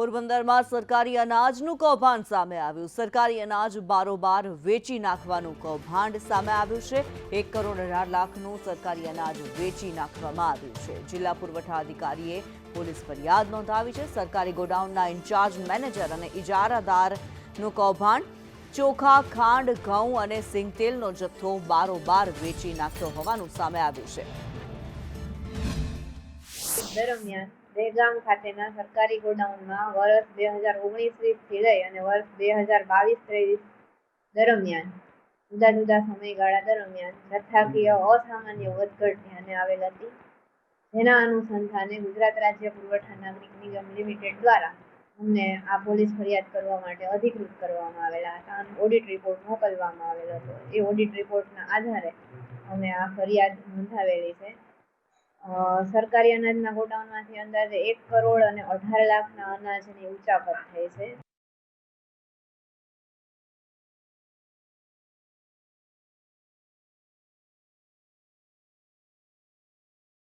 પોરબંદરમાં સરકારી અનાજનું કૌભાંડ સામે આવ્યું. સરકારી અનાજ બારોબાર વેચી નાખવાનું કૌભાંડ સામે આવ્યું છે. એક કરોડ અઢાર લાખનું સરકારી અનાજ વેચી નાખવામાં આવ્યું છે. જિલ્લા પુરવઠા અધિકારીએ પોલીસ ફરિયાદ નોંધાવી છે. સરકારી ગોડાઉનના ઇન્ચાર્જ મેનેજર અને ઇજારાદારનું કૌભાંડ, ચોખા, ખાંડ, ઘઉં અને સિંગતેલનો જથ્થો બારોબાર વેચી નાખતો હોવાનું સામે આવ્યું છે. દરમિયાન દહેગામ ખાતેના સરકારી ગોડાઉનમાં વર્ષ બે હજાર ઓગણીસ વીસથી લઈ અને વર્ષ બે હજાર બાવીસ ત્રેવીસ દરમિયાન, જુદા જુદા સમયગાળા દરમિયાન જથ્થાકીય અસામાન્ય વધઘટ ધ્યાને આવેલ હતી. જેના અનુસંધાને ગુજરાત રાજ્ય પુરવઠા નાગરિક નિગમ લિમિટેડ દ્વારા અમને આ પોલીસ ફરિયાદ કરવા માટે અધિકૃત કરવામાં આવેલા હતા અને ઓડિટ રિપોર્ટ મોકલવામાં આવેલો હતો. એ ઓડિટ રિપોર્ટના આધારે અમે આ ફરિયાદ નોંધાવેલી છે. સરકારી અનાજના ગોડાઉનમાંથી અંદાજે એક કરોડ અને અઢાર લાખના અનાજની ઉચાપત થઈ છે.